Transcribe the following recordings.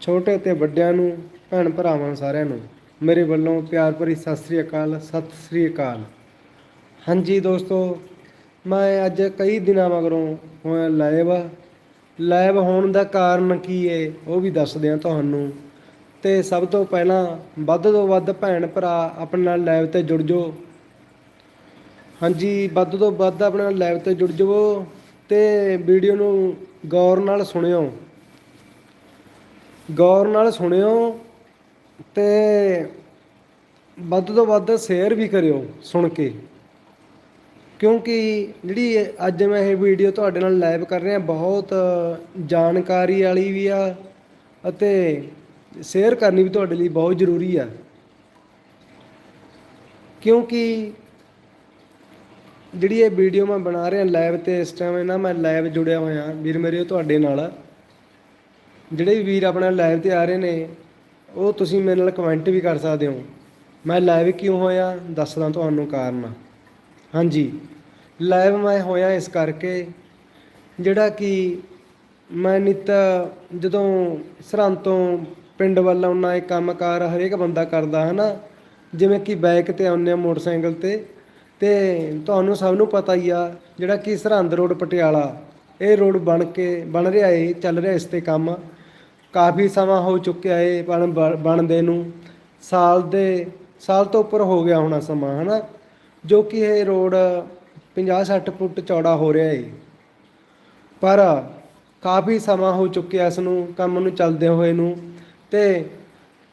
ਛੋਟੇ ਤੇ ਵੱਡਿਆਂ ਨੂੰ, ਭੈਣ ਭਰਾਵਾਂ ਸਾਰਿਆਂ ਨੂੰ, ਮੇਰੇ ਵੱਲੋਂ ਪਿਆਰ ਭਰੀ ਸਤਿ ਸ੍ਰੀ ਅਕਾਲ, ਸਤਿ ਸ੍ਰੀ ਅਕਾਲ। ਹਾਂਜੀ ਦੋਸਤੋ, ਮੈਂ ਅੱਜ ਕਈ ਦਿਨਾਂ ਮਗਰੋਂ ਹੋਇਆ ਲਾਈਵ। ਲਾਈਵ ਹੋਣ ਦਾ ਕਾਰਨ ਕੀ ਏ, ਉਹ ਵੀ ਦੱਸਦੇ ਹਾਂ ਤੁਹਾਨੂੰ। ਤੇ ਸਭ ਤੋਂ ਪਹਿਲਾਂ, ਵੱਧ ਤੋਂ ਵੱਧ ਭੈਣ ਭਰਾ ਆਪਣੇ ਨਾਲ ਲਾਈਵ ਤੇ ਜੁੜ ਜਾਓ। ਹਾਂਜੀ, ਵੱਧ ਤੋਂ ਵੱਧ ਆਪਣੇ ਨਾਲ ਲਾਈਵ ਤੇ ਜੁੜ ਜਾਵੋ ਤੇ ਵੀਡੀਓ ਨੂੰ ਗੌਰ ਨਾਲ ਸੁਣਿਓ। ਗੌਰ ਨਾਲ ਸੁਣਿਓ ਤੇ ਵੱਧ ਤੋਂ ਵੱਧ ਸ਼ੇਅਰ ਵੀ ਕਰਿਓ ਸੁਣ ਕੇ। ਕਿਉਂਕਿ ਜਿਹੜੀ ਅੱਜ ਮੈਂ ਇਹ ਵੀਡੀਓ ਤੁਹਾਡੇ ਨਾਲ ਲਾਈਵ ਕਰ ਰਿਹਾ, ਬਹੁਤ ਜਾਣਕਾਰੀ ਵਾਲੀ ਵੀ ਆ ਅਤੇ ਸ਼ੇਅਰ ਕਰਨੀ ਵੀ ਤੁਹਾਡੇ ਲਈ ਬਹੁਤ ਜ਼ਰੂਰੀ ਆ। ਕਿਉਂਕਿ ਜਿਹੜੀ ਇਹ ਵੀਡੀਓ ਮੈਂ ਬਣਾ ਰਿਹਾ ਲਾਈਵ ਤੇ, ਇਸ ਟਾਈਮ ਨਾ ਮੈਂ ਲਾਈਵ ਜੁੜਿਆ ਹੋਇਆ। ਵੀਰ ਮੇਰੇ ਤੁਹਾਡੇ ਨਾਲ ਜਿਹੜੇ ਵੀ ਵੀਰ ਆਪਣਾ ਲਾਈਵ ਤੇ ਆ ਰਹੇ ਨੇ, ਉਹ ਤੁਸੀਂ ਮੇਰੇ ਨਾਲ ਕਮੈਂਟ ਵੀ ਕਰ ਸਕਦੇ ਹੋ। ਮੈਂ ਲਾਈਵ ਕਿਉਂ ਹੋਇਆ, ਦੱਸਦਾ ਤੁਹਾਨੂੰ ਕਾਰਨ। ਹਾਂਜੀ ਲਾਈਵ ਮੈਂ ਹੋਇਆ ਇਸ ਕਰਕੇ, ਜਿਹੜਾ ਕਿ ਮੈਂ ਨਿਤ ਜਦੋਂ ਸਰਹੰਦ ਤੋਂ ਪਿੰਡ ਵੱਲ ਆਉਣਾ ਇਹ ਕੰਮਕਾਰ ਹਰੇਕ ਬੰਦਾ ਕਰਦਾ ਹੈ ਨਾ ਜਿਵੇਂ ਕਿ ਬਾਈਕ ਤੇ ਆਉਂਦੇ ਆ ਮੋਟਰਸਾਈਕਲ ਤੇ ਤੇ ਤੁਹਾਨੂੰ ਸਭ ਨੂੰ ਪਤਾ ਹੀ ਆ, ਜਿਹੜਾ ਕਿ ਸਰਹੰਦ ਰੋਡ ਪਟਿਆਲਾ, ਇਹ ਰੋਡ ਬਣ ਕੇ, ਬਣ ਰਿਹਾ ਏ, ਚੱਲ ਰਿਹਾ ਇਸ ਤੇ ਕੰਮ। ਕਾਫੀ ਸਮਾਂ ਹੋ ਚੁੱਕਿਆ ਏ ਬਣ ਬਣ- ਬਣਦੇ ਨੂੰ। ਸਾਲ ਦੇ, ਸਾਲ ਤੋਂ ਉੱਪਰ ਹੋ ਗਿਆ ਹੋਣਾ ਸਮਾਂ, ਹਨਾ? ਜੋ ਕਿ ਇਹ ਰੋਡ 50 60 ਫੁੱਟ ਚੌੜਾ ਹੋ ਰਿਹਾ ਏ। ਪਰ ਕਾਫੀ ਸਮਾਂ ਹੋ ਚੁੱਕਿਆ ਇਸ ਨੂੰ, ਕੰਮ ਨੂੰ ਚੱਲਦੇ ਹੋਏ ਨੂੰ। ਤੇ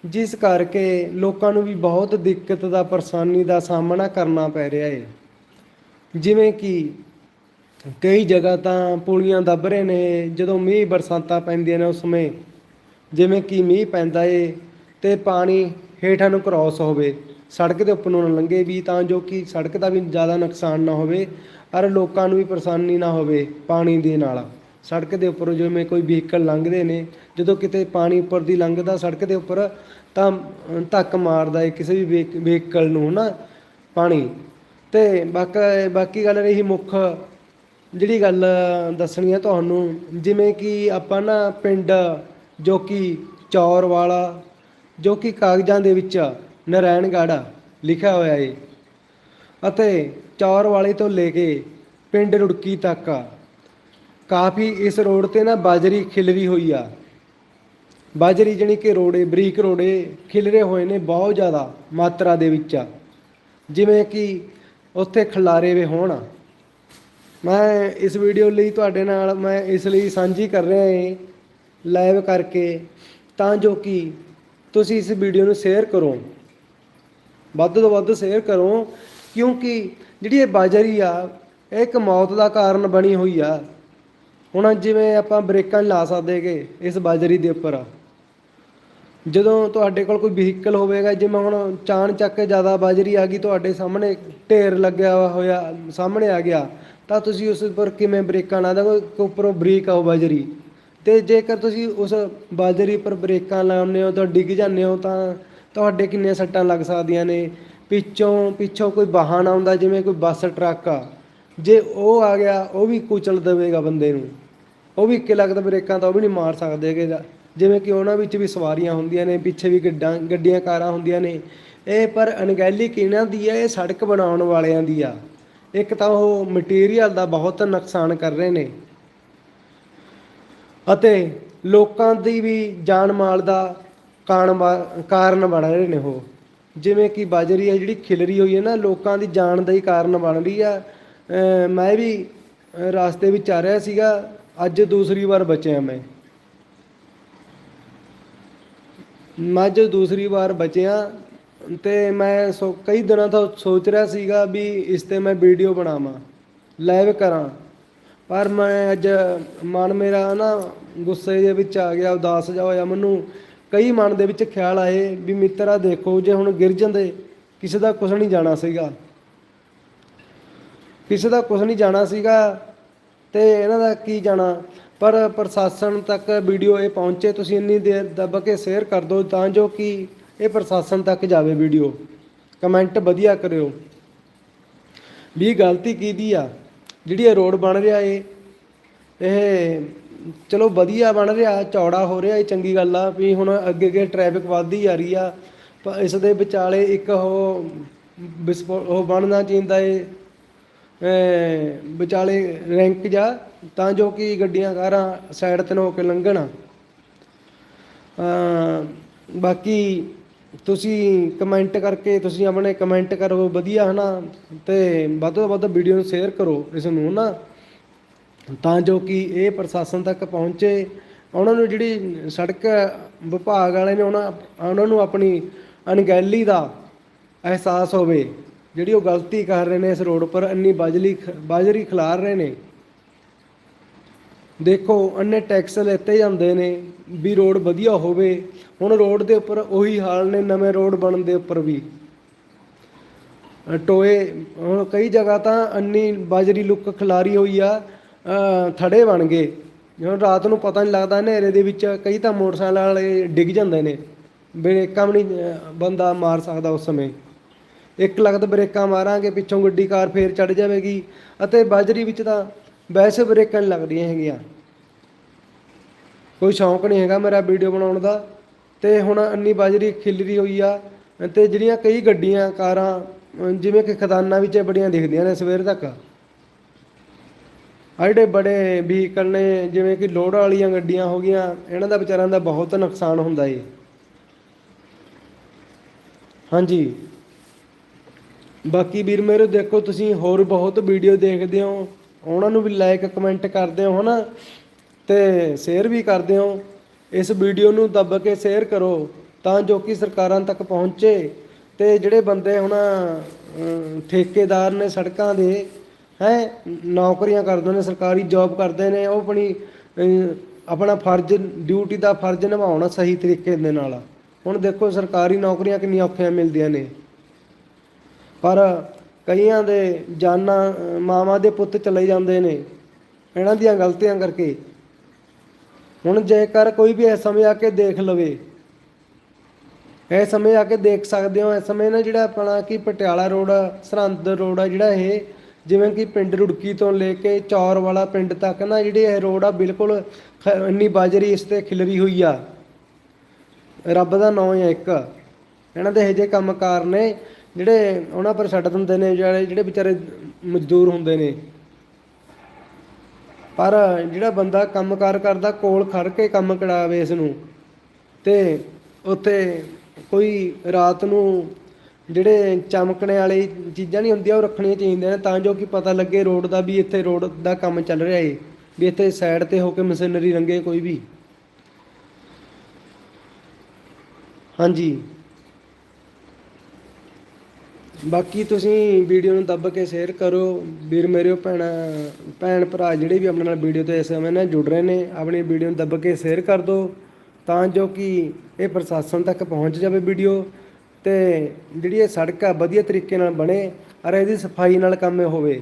ਜਿਸ ਕਰਕੇ ਲੋਕਾਂ ਨੂੰ ਵੀ ਬਹੁਤ ਦਿੱਕਤ ਦਾ, ਪਰੇਸ਼ਾਨੀ ਦਾ ਸਾਹਮਣਾ ਕਰਨਾ ਪੈ ਰਿਹਾ ਏ। ਜਿਵੇਂ ਕਿ ਕਈ ਜਗ੍ਹਾ ਤਾਂ ਪੁਲੀਆਂ ਦੱਬ ਰਹੇ ਨੇ, ਜਦੋਂ ਮੀਂਹ ਬਰਸਾਤਾਂ ਪੈਂਦੀਆਂ ਨੇ ਉਸ ਸਮੇਂ। ਜਿਵੇਂ ਕਿ ਮੀਂਹ ਪੈਂਦਾ ਏ ਤੇ ਪਾਣੀ ਹੇਠਾਂ ਨੂੰ ਕ੍ਰਾਸ ਹੋਵੇ, ਸੜਕ ਦੇ ਉੱਪਰ ਨੂੰ ਨਾ ਲੰਘੇ ਵੀ ਤਾਂ ਜੋ ਕਿ ਸੜਕ ਦਾ ਵੀ ਜ਼ਿਆਦਾ ਨੁਕਸਾਨ ਨਾ ਹੋਵੇ ਔਰ ਲੋਕਾਂ ਨੂੰ ਵੀ ਪਰੇਸ਼ਾਨੀ ਨਾ ਹੋਵੇ ਪਾਣੀ ਦੇ ਨਾਲ। ਸੜਕ ਦੇ ਉੱਪਰ ਜਿਵੇਂ ਕੋਈ ਵਹੀਕਲ ਲੰਘਦੇ ਨੇ, ਜਦੋਂ ਕਿਤੇ ਪਾਣੀ ਉੱਪਰ ਦੀ ਲੰਘਦਾ ਸੜਕ ਦੇ ਉੱਪਰ ਤਾਂ ਧੱਕ ਮਾਰਦਾ ਏ ਕਿਸੇ ਵੀ ਵਹੀਕਲ ਨੂੰ ਨਾ ਪਾਣੀ। ਤੇ ਬਾਕੀ ਬਾਕੀ ਗੱਲ ਰਹੀ ਮੁੱਖ ਜਿਹੜੀ ਗੱਲ ਦੱਸਣੀ ਹੈ ਤੁਹਾਨੂੰ, ਜਿਵੇਂ ਕਿ ਆਪਾਂ ਨਾ ਪਿੰਡ ਜੋ ਕਿ ਚੌਰ ਵਾਲਾ, ਜੋ ਕਿ ਕਾਗਜ਼ਾਂ ਦੇ ਵਿੱਚ ਨਰੈਣਗੜ੍ਹ ਲਿਖਿਆ ਹੋਇਆ ਏ। ਅਤੇ ਚੌਰ ਵਾਲੇ ਤੋਂ ਲੈ ਕੇ ਪਿੰਡ ਰੁੜਕੀ ਤੱਕ ਕਾਫੀ ਇਸ ਰੋਡ ਤੇ ਨਾ ਬਾਜਰੀ ਖਿਲਰੀ ਹੋਈ ਆ। ਬਾਜਰੀ ਜਣੀ ਕਿ ਰੋੜੇ, ਬਰੀਕ ਰੋੜੇ ਖਿਲਰੇ ਹੋਏ ਨੇ ਬਹੁਤ ਜ਼ਿਆਦਾ ਮਾਤਰਾ ਦੇ ਵਿੱਚ। ਜਿਵੇਂ ਕਿ ਉੱਥੇ ਖਲਾਰੇ ਵੇ ਹੋਣ। ਮੈਂ ਇਸ ਵੀਡੀਓ ਲਈ ਤੁਹਾਡੇ ਨਾਲ, ਮੈਂ ਇਸ ਲਈ ਸਾਂਝੀ ਕਰ ਰਿਹਾ ਹਾਂ ਲਾਈਵ ਕਰਕੇ ਤਾਂ ਜੋ ਕਿ ਤੁਸੀਂ ਇਸ ਵੀਡੀਓ ਨੂੰ ਸ਼ੇਅਰ ਕਰੋ। ਵੱਧ ਤੋਂ ਵੱਧ ਸ਼ੇਅਰ ਕਰੋ, ਕਿਉਂਕਿ ਜਿਹੜੀ ਇਹ ਬਾਜਰੀ ਆ, ਇਹ ਇੱਕ ਮੌਤ ਦਾ ਕਾਰਨ ਬਣੀ ਹੋਈ ਆ। ਹੁਣ ਜਿਵੇਂ ਆਪਾਂ ਬ੍ਰੇਕਾਂ ਨਹੀਂ ਲਾ ਸਕਦੇਗੇ ਇਸ ਬਾਜਰੀ ਦੇ ਉੱਪਰ। ਜਦੋਂ ਤੁਹਾਡੇ ਕੋਲ ਕੋਈ ਵਹੀਕਲ ਹੋਵੇਗਾ, ਜਿਵੇਂ ਹੁਣ ਚਾਣ ਚੱਕ ਕੇ ਜ਼ਿਆਦਾ ਬਾਜਰੀ ਆ ਗਈ, ਤੁਹਾਡੇ ਸਾਹਮਣੇ ਢੇਰ ਲੱਗਿਆ ਹੋਇਆ, ਸਾਹਮਣੇ ਆ ਗਿਆ, ਤਾਂ ਤੁਸੀਂ ਉਸ ਉੱਪਰ ਕਿਵੇਂ ਬ੍ਰੇਕਾਂ ਲਾ ਦੋਗੇ ਉੱਪਰੋਂ ਬਰੀਕ ਆਓ ਬਾਜਰੀ। ਅਤੇ ਜੇਕਰ ਤੁਸੀਂ ਉਸ ਬਾਜਰੀ ਉੱਪਰ ਬ੍ਰੇਕਾਂ ਲਾਉਂਦੇ ਹੋ ਤਾਂ ਡਿੱਗ ਜਾਂਦੇ ਹੋ ਤਾਂ ਤੁਹਾਡੇ ਕਿੰਨੀਆਂ ਸੱਟਾਂ ਲੱਗ ਸਕਦੀਆਂ ਨੇ। ਪਿੱਛੋਂ ਪਿੱਛੋਂ ਕੋਈ ਵਾਹਨ ਆਉਂਦਾ, ਜਿਵੇਂ ਕੋਈ ਬੱਸ, ਟਰੱਕ ਆ। ਜੇ ਉਹ ਆ ਗਿਆ, ਉਹ ਵੀ ਕੁਚਲ ਦੇਵੇਗਾ ਬੰਦੇ ਨੂੰ। ਉਹ ਵੀ ਇੱਕੇ ਲੱਗਦਾ ਬ੍ਰੇਕਾਂ ਤਾਂ ਉਹ ਵੀ ਨਹੀਂ ਮਾਰ ਸਕਦੇ ਹੈਗੇ। ਜਿਵੇਂ ਕਿ ਉਹਨਾਂ ਵਿੱਚ ਵੀ ਸਵਾਰੀਆਂ ਹੁੰਦੀਆਂ ਨੇ, ਪਿੱਛੇ ਵੀ ਗੱਡਾਂ, ਗੱਡੀਆਂ, ਕਾਰਾਂ ਹੁੰਦੀਆਂ ਨੇ। ਇਹ ਪਰ ਅਣਗਹਿਲੀ ਕਿਹਨਾਂ ਦੀ ਹੈ ਇਹ ਸੜਕ ਬਣਾਉਣ ਵਾਲਿਆਂ ਦੀ ਆ। ਇੱਕ ਤਾਂ ਉਹ ਮਟੀਰੀਅਲ ਦਾ ਬਹੁਤ ਨੁਕਸਾਨ ਕਰ ਰਹੇ ਨੇ। ਅਤੇ ਲੋਕਾਂ ਦੀ ਵੀ ਜਾਨ ਮਾਲ ਦਾ ਕਾਰਨ ਕਾਰਨ ਬਣ ਰਹੇ ਨੇ ਉਹ। ਜਿਵੇਂ ਕਿ ਬਾਜਰੀ ਹੈ, ਜਿਹੜੀ ਖਿਲਰੀ ਹੋਈ ਹੈ ਨਾ, ਲੋਕਾਂ ਦੀ ਜਾਨ ਦਾ ਹੀ ਕਾਰਨ ਬਣ ਰਹੀ ਆ। ਮੈਂ ਵੀ ਅਹ ਰਾਸਤੇ ਵਿੱਚ ਆ ਰਿਹਾ ਸੀਗਾ, ਅੱਜ ਦੂਸਰੀ ਵਾਰ ਬਚਿਆ ਮੈਂ। ਮੈਂ ਅੱਜ ਦੂਸਰੀ ਵਾਰ ਬਚਿਆ ਤੇ ਮੈਂ ਸੋ, ਕਈ ਦਿਨਾਂ ਤੋਂ ਸੋਚ ਰਿਹਾ ਸੀਗਾ ਵੀ ਇਸ ਤੇ ਮੈਂ ਵੀਡੀਓ ਬਣਾਵਾਂ ਲਾਈਵ ਕਰਾਂ। ਪਰ ਮੈਂ ਅੱਜ ਮਨ ਮੇਰਾ ਨਾ ਗੁੱਸੇ ਦੇ ਵਿੱਚ ਆ ਗਿਆ, ਉਦਾਸ ਜਿਹਾ ਹੋਇਆ। ਮੈਨੂੰ ਕਈ ਮਨ ਦੇ ਵਿੱਚ ਖਿਆਲ ਆਏ ਵੀ ਮਿੱਤਰਾ ਦੇਖੋ, ਜੇ ਹੁਣ ਗਿਰ ਜਾਂਦੇ, ਕਿਸੇ ਦਾ ਕੁਝ ਨਹੀਂ ਜਾਣਾ ਸੀਗਾ। ਕਿਸੇ ਦਾ ਕੁਝ ਨਹੀਂ ਜਾਣਾ ਸੀਗਾ ਤੇ ਇਹਨਾਂ ਦਾ ਕੀ ਜਾਣਾ? ਪਰ ਪ੍ਰਸ਼ਾਸਨ ਤੱਕ ਵੀਡੀਓ ਇਹ ਪਹੁੰਚੇ, ਤੁਸੀਂ ਇੰਨੀ ਦੇਰ ਦੱਬ ਕੇ ਸ਼ੇਅਰ ਕਰ ਦਿਓ ਤਾਂ ਜੋ ਕਿ ਇਹ ਪ੍ਰਸ਼ਾਸਨ ਤੱਕ ਜਾਵੇ ਵੀਡੀਓ। ਕਮੈਂਟ ਵਧੀਆ ਕਰਿਓ। ਵੀ ਗਲਤੀ ਕਿਹਦੀ ਆ? ਜਿਹੜੀ ਇਹ ਰੋਡ ਬਣ ਰਿਹਾ ਏ, ਇਹ ਚਲੋ ਵਧੀਆ ਬਣ ਰਿਹਾ, ਚੌੜਾ ਹੋ ਰਿਹਾ ਇਹ ਚੰਗੀ ਗੱਲ ਆ ਵੀ ਹੁਣ ਅੱਗੇ ਅੱਗੇ ਟ੍ਰੈਫਿਕ ਵੱਧਦੀ ਜਾ ਰਹੀ ਆ, ਪਰ ਇਸ ਦੇ ਵਿਚਾਲੇ ਇੱਕ ਉਹ ਵਿਸਫੋ- ਉਹ ਬਣਨਾ ਚਾਹੀਦਾ ਏ ਵਿਚਾਲੇ ਰੈਂਕ ਜਾ, ਤਾਂ ਜੋ ਕਿ ਗੱਡੀਆਂ ਕਾਰਾਂ ਸਾਈਡ ਤੇ ਹੋ ਕੇ ਲੰਘਣ। ਬਾਕੀ ਤੁਸੀਂ ਕਮੈਂਟ ਕਰਕੇ, ਤੁਸੀਂ ਆਪਣੇ ਕਮੈਂਟ ਕਰੋ, ਵਧੀਆ ਹਨਾ, ਤੇ ਵੱਧ ਤੋਂ ਵੱਧ ਵੀਡੀਓ ਨੂੰ ਸ਼ੇਅਰ ਕਰੋ ਇਸ ਨੂੰ ਨਾ, ਤਾਂ ਜੋ ਕਿ ਇਹ ਪ੍ਰਸ਼ਾਸਨ ਤੱਕ ਪਹੁੰਚੇ, ਉਹਨਾਂ ਨੂੰ ਜਿਹੜੀ ਸੜਕ ਵਿਭਾਗ ਵਾਲੇ ਨੇ ਉਹਨਾਂ ਉਹਨਾਂ ਨੂੰ ਆਪਣੀ ਅਣਗਹਿਲੀ ਦਾ ਅਹਿਸਾਸ ਹੋਵੇ, ਜਿਹੜੀ ਉਹ ਗਲਤੀ ਕਰ ਰਹੇ ਨੇ ਇਸ ਰੋਡ ਪਰ ਇੰਨੀ ਬਾਜਲੀ ਬਾਜਰੀ ਖਿਲਾਰ ਰਹੇ ਨੇ। ਦੇਖੋ, ਅੰਨੇ ਟੈਕਸ ਲੈਤੇ ਜਾਂਦੇ ਨੇ ਵੀ ਰੋਡ ਵਧੀਆ ਹੋਵੇ। ਹੁਣ ਰੋਡ ਦੇ ਉੱਪਰ ਉਹੀ ਹਾਲ ਨੇ, ਨਵੇਂ ਰੋਡ ਬਣਨ ਦੇ ਉੱਪਰ ਵੀ। ਟੋਏ, ਹੁਣ ਕਈ ਜਗ੍ਹਾ ਤਾਂ ਅੰਨੀ ਬਾਜਰੀ ਲੁੱਕ ਖਿਲਾਰੀ ਹੋਈ ਆ ਥੜੇ ਬਣ ਗਏ। ਜਦੋਂ ਰਾਤ ਨੂੰ ਪਤਾ ਨਹੀਂ ਲੱਗਦਾ, ਹਨੇਰੇ ਦੇ ਵਿੱਚ ਕਈ ਤਾਂ ਮੋਟਰਸਾਈਕਲ ਵਾਲੇ ਡਿੱਗ ਜਾਂਦੇ ਨੇ। ਬ੍ਰੇਕਾਂ ਵੀ ਨਹੀਂ ਬੰਦਾ ਮਾਰ ਸਕਦਾ ਉਸ ਸਮੇਂ। ਇੱਕ ਲਗਤ ਬ੍ਰੇਕਾਂ ਮਾਰਾਂਗੇ, ਪਿੱਛੋਂ ਗੱਡੀ ਕਾਰ ਫੇਰ ਚੜ ਜਾਵੇਗੀ। ਅਤੇ ਬਾਜਰੀ ਵਿੱਚ ਤਾਂ ਵੈਸੇ ਬ੍ਰੇਕਾਂ ਲੱਗ ਰਹੀਆਂ ਹੈਗੀਆਂ। ਕੋਈ ਸ਼ੌਂਕ ਨਹੀਂ ਹੈਗਾ ਮੇਰਾ ਵੀਡੀਓ ਬਣਾਉਣ ਦਾ। ਤੇ ਹੁਣ ਅੰਨੀ ਬਾਜਰੀ ਖਿਲਰੀ ਹੋਈ ਆ ਤੇ ਜਿਹੜੀਆਂ ਕਈ ਗੱਡੀਆਂ, ਕਾਰਾਂ, ਜਿਵੇਂ ਕਿ ਖਦਾਨਾਂ ਵਿੱਚ ਬੜੀਆਂ ਦਿਖਦੀਆਂ ਨੇ ਸਵੇਰ ਤੱਕ। ਆਹ ਜਿਹੜੇ ਬੜੇ ਵਹੀਕਲ ਨੇ, ਜਿਵੇਂ ਕਿ ਲੋਡ ਵਾਲੀਆਂ ਗੱਡੀਆਂ ਹੋ ਗਈਆਂ, ਇਹਨਾਂ ਦਾ ਵਿਚਾਰਿਆਂ ਦਾ ਬਹੁਤ ਨੁਕਸਾਨ ਹੁੰਦਾ ਏ। ਹਾਂਜੀ। ਬਾਕੀ ਵੀਰ, ਮੇਰੇ ਦੇਖੋ ਤੁਸੀਂ ਹੋਰ ਬਹੁਤ ਵੀਡੀਓ ਦੇਖਦੇ ਹੋ। ਉਹਨਾਂ ਨੂੰ ਵੀ ਲਾਈਕ ਕਮੈਂਟ ਕਰਦੇ ਹੋ ਹਨਾ ਤੇ ਸ਼ੇਅਰ ਵੀ ਕਰਦੇ ਹੋ। ਇਸ ਵੀਡੀਓ ਨੂੰ ਦੱਬ ਕੇ ਸ਼ੇਅਰ ਕਰੋ ਤਾਂ ਜੋ ਕਿ ਸਰਕਾਰਾਂ ਤੱਕ ਪਹੁੰਚੇ ਤੇ ਜਿਹੜੇ ਬੰਦੇ ਹੁਣ ਠੇਕੇਦਾਰ ਨੇ ਸੜਕਾਂ ਦੇ, ਹੈ, ਨੌਕਰੀਆਂ ਕਰਦੇ ਨੇ, ਸਰਕਾਰੀ ਜੌਬ ਕਰਦੇ ਨੇ, ਉਹ ਆਪਣੀ ਆਪਣਾ ਫਰਜ਼ ਡਿਊਟੀ ਦਾ ਫਰਜ਼ ਨਿਭਾਉਣਾ ਸਹੀ ਤਰੀਕੇ ਦੇ ਨਾਲ। ਹੁਣ ਦੇਖੋ ਸਰਕਾਰੀ ਨੌਕਰੀਆਂ ਕਿੰਨੀਆਂ ਔਖੀਆਂ ਮਿਲਦੀਆਂ ਨੇ। ਪਰ ਕਈਆਂ ਦੇ ਜਾਨਾਂ ਮਾਵਾਂ ਦੇ ਪੁੱਤ ਚਲੇ ਜਾਂਦੇ ਨੇ, ਇਹਨਾਂ ਦੀਆਂ ਗਲਤੀਆਂ ਕਰਕੇ। ਹੁਣ ਜੇਕਰ ਕੋਈ ਵੀ ਇਸ ਸਮੇਂ ਆ ਕੇ ਦੇਖ ਲਵੇ ਇਹ ਸਮੇਂ ਆ ਕੇ ਦੇਖ ਸਕਦੇ ਹੋ, ਇਸ ਸਮੇਂ ਨਾ ਜਿਹੜਾ ਆਪਣਾ ਕੀ ਪਟਿਆਲਾ ਰੋਡ ਸਰਹੰਦ ਰੋਡ ਆ ਜਿਹੜਾ ਇਹ, ਜਿਵੇਂ ਕਿ ਪਿੰਡ ਰੁੜਕੀ ਤੋਂ ਲੈ ਕੇ ਚੌਰ ਵਾਲਾ ਪਿੰਡ ਤੱਕ ਨਾ ਜਿਹੜੀ ਇਹ ਰੋਡ ਆ ਬਿਲਕੁਲ ਇੰਨੀ ਬਾਜਰੀ ਇਸ ਤੇ ਖਿਲਰੀ ਹੋਈ ਆ। ਰੱਬ ਦਾ ਨਾਮ ਹੈ ਇੱਕ। ਇਹਨਾਂ ਦੇ ਇਹੋ ਜਿਹੇ ਕੰਮਕਾਰ ਨੇ ਜਿਹੜੇ ਉਹਨਾਂ ਪਰ ਛੱਡ ਦਿੰਦੇ ਨੇ, ਜਿਹੜੇ ਜਿਹੜੇ ਵਿਚਾਰੇ ਮਜ਼ਦੂਰ ਹੁੰਦੇ ਨੇ। ਪਰ ਜਿਹੜਾ ਬੰਦਾ ਕੰਮਕਾਰ ਕਰਦਾ, ਕੋਲ ਖੜ ਕੇ ਕੰਮ ਕਰਾਵੇ ਇਸ ਨੂੰ ਤੇ ਉੱਥੇ ਕੋਈ ਰਾਤ ਨੂੰ ਜਿਹੜੇ ਚਮਕਣੇ ਵਾਲੀ ਚੀਜ਼ਾਂ ਨਹੀਂ ਹੁੰਦੀਆਂ, ਉਹ ਰੱਖਣੀਆਂ ਚਾਹੀਦੀਆਂ ਨੇ, ਤਾਂ ਜੋ ਕਿ ਪਤਾ ਲੱਗੇ ਰੋਡ ਦਾ ਵੀ ਇੱਥੇ ਰੋਡ ਦਾ ਕੰਮ ਚੱਲ ਰਿਹਾ ਏ, ਵੀ ਇੱਥੇ ਸਾਈਡ ਤੇ ਹੋ ਕੇ ਮਸ਼ੀਨਰੀ ਰੰਗੇ ਕੋਈ ਵੀ। ਹਾਂਜੀ। ਬਾਕੀ ਤੁਸੀਂ ਵੀਡੀਓ ਨੂੰ ਦੱਬ ਕੇ ਸ਼ੇਅਰ ਕਰੋ। ਵੀਰ ਮੇਰੇ ਭੈਣਾਂ, ਭੈਣ ਭਰਾ ਜਿਹੜੇ ਵੀ ਆਪਣੇ ਨਾਲ ਵੀਡੀਓ ਤੇ ਇਸ ਸਮੇਂ ਨਾਲ ਜੁੜ ਰਹੇ ਨੇ, ਆਪਣੀ ਵੀਡੀਓ ਨੂੰ ਦੱਬ ਕੇ ਸ਼ੇਅਰ ਕਰ ਦਿਓ ਤਾਂ ਜੋ ਕਿ ਇਹ ਪ੍ਰਸ਼ਾਸਨ ਤੱਕ ਪਹੁੰਚ ਜਾਵੇ ਵੀਡੀਓ ਤੇ ਜਿਹੜੀ ਇਹ ਸੜਕ ਆ ਵਧੀਆ ਤਰੀਕੇ ਨਾਲ ਬਣੇ ਔਰ ਇਹਦੀ ਸਫ਼ਾਈ ਨਾਲ ਕੰਮ ਹੋਵੇ।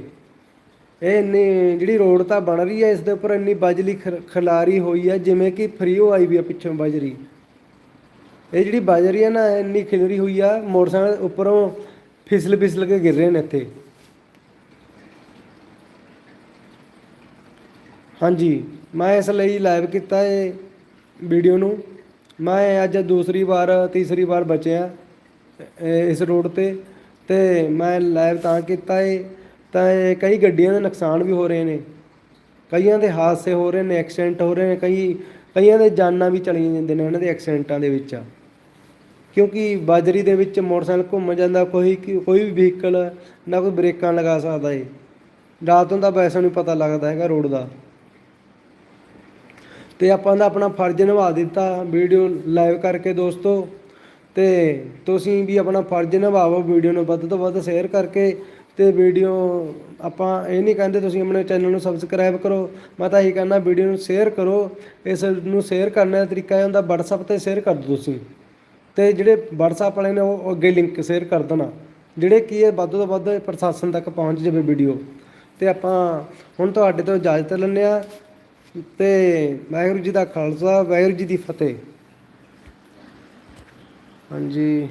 ਇਹ ਇੰਨੀ ਜਿਹੜੀ ਰੋਡ ਤਾਂ ਬਣ ਰਹੀ ਹੈ, ਇਸ ਦੇ ਉੱਪਰ ਇੰਨੀ ਬਜਲੀ ਖਰ- ਖਿਲਾਰੀ ਹੋਈ ਹੈ, ਜਿਵੇਂ ਕਿ ਫਰੀਓ ਆਈ ਵੀ ਆ ਪਿੱਛੋਂ ਬਜਰੀ। ਇਹ ਜਿਹੜੀ ਬਾਜਰੀ ਹੈ ਨਾ ਇੰਨੀ ਖਿਲਰੀ ਹੋਈ ਆ, ਮੋਟਰਸਾਈਕਲ ਉੱਪਰੋਂ ਫਿਸਲ ਫਿਸਲ ਕੇ ਗਿਰ ਰਹੇ ਨੇ ਇੱਥੇ। ਹਾਂਜੀ, ਮੈਂ ਇਸ ਲਈ ਲਾਈਵ ਕੀਤਾ ਇਹ ਵੀਡੀਓ ਨੂੰ। ਮੈਂ ਅੱਜ ਦੂਸਰੀ ਵਾਰ, ਤੀਸਰੀ ਵਾਰ ਬਚਿਆ ਇਸ ਰੋਡ ਤੇ। ਤੇ ਮੈਂ ਲਾਈਵ ਤਾਂ ਕੀਤਾ ਇਹ, ਤਾਂ ਇਹ ਕਈ ਗੱਡੀਆਂ ਦੇ ਨੁਕਸਾਨ ਵੀ ਹੋ ਰਹੇ ਨੇ। ਕਈਆਂ ਦੇ ਹਾਦਸੇ ਹੋ ਰਹੇ ਨੇ ਐਕਸੀਡੈਂਟ ਹੋ ਰਹੇ ਨੇ, ਕਈ, ਕਈਆਂ ਦੇ ਜਾਨਾਂ ਵੀ ਚਲੀਆਂ ਜਾਂਦੇ ਨੇ ਉਹਨਾਂ ਦੇ ਐਕਸੀਡੈਂਟਾਂ ਦੇ ਵਿੱਚ। ਕਿਉਂਕਿ ਬਾਜਰੀ ਦੇ ਵਿੱਚ ਮੋਟਰਸਾਈਕਲ ਘੁੰਮ ਜਾਂਦਾ, ਕੋਈ ਕੋਈ ਵੀ ਵਹੀਕਲ ਨਾ ਕੋਈ ਬ੍ਰੇਕਾਂ ਲਗਾ ਸਕਦਾ ਏ। ਰਾਤ ਨੂੰ ਤਾਂ ਵੈਸੇ ਨਹੀਂ ਪਤਾ ਲੱਗਦਾ ਹੈਗਾ ਰੋਡ ਦਾ। ਤੇ ਆਪਾਂ ਦਾ ਆਪਣਾ ਫਰਜ਼ ਨਿਭਾ ਦਿੱਤਾ ਵੀਡੀਓ ਲਾਈਵ ਕਰਕੇ ਦੋਸਤੋ। ਤੇ ਤੁਸੀਂ ਵੀ ਆਪਣਾ ਫਰਜ਼ ਨਿਭਾਵੋ ਵੀਡੀਓ ਨੂੰ ਵੱਧ ਤੋਂ ਵੱਧ ਸ਼ੇਅਰ ਕਰਕੇ। ਤੇ ਵੀਡੀਓ ਆਪਾਂ ਇਹ ਨਹੀਂ ਕਹਿੰਦੇ ਤੁਸੀਂ ਆਪਣੇ ਚੈਨਲ ਨੂੰ ਸਬਸਕ੍ਰਾਈਬ ਕਰੋ। ਮੈਂ ਤਾਂ ਇਹੀ ਕਹਿੰਦਾ ਵੀਡੀਓ ਨੂੰ ਸ਼ੇਅਰ ਕਰੋ। ਇਸ ਨੂੰ ਸ਼ੇਅਰ ਕਰਨ ਦਾ ਤਰੀਕਾ ਇਹ ਹੁੰਦਾ, WhatsApp ਤੇ ਸ਼ੇਅਰ ਕਰ ਦਿਓ ਤੁਸੀਂ। ਤੇ ਜਿਹੜੇ WhatsApp ਵਾਲੇ ਨੇ ਉਹ ਅੱਗੇ ਲਿੰਕ ਸ਼ੇਅਰ ਕਰ ਦੇਣਾ। ਜਿਹੜੇ ਕੀ ਹੈ ਵੱਧ ਤੋਂ ਵੱਧ ਪ੍ਰਸ਼ਾਸਨ ਤੱਕ ਪਹੁੰਚ ਜਾਵੇ ਵੀਡੀਓ ਤੇ ਆਪਾਂ ਹੁਣ ਤੁਹਾਡੇ ਤੋਂ ਇਜਾਜ਼ਤ ਲੈਂਦੇ ਆ ਤੇ ਵਾਹਿਗੁਰੂ ਜੀ ਦਾ ਖਾਲਸਾ, ਵਾਹਿਗੁਰੂ ਜੀ ਦੀ ਫਤਿਹ। ਹਾਂਜੀ।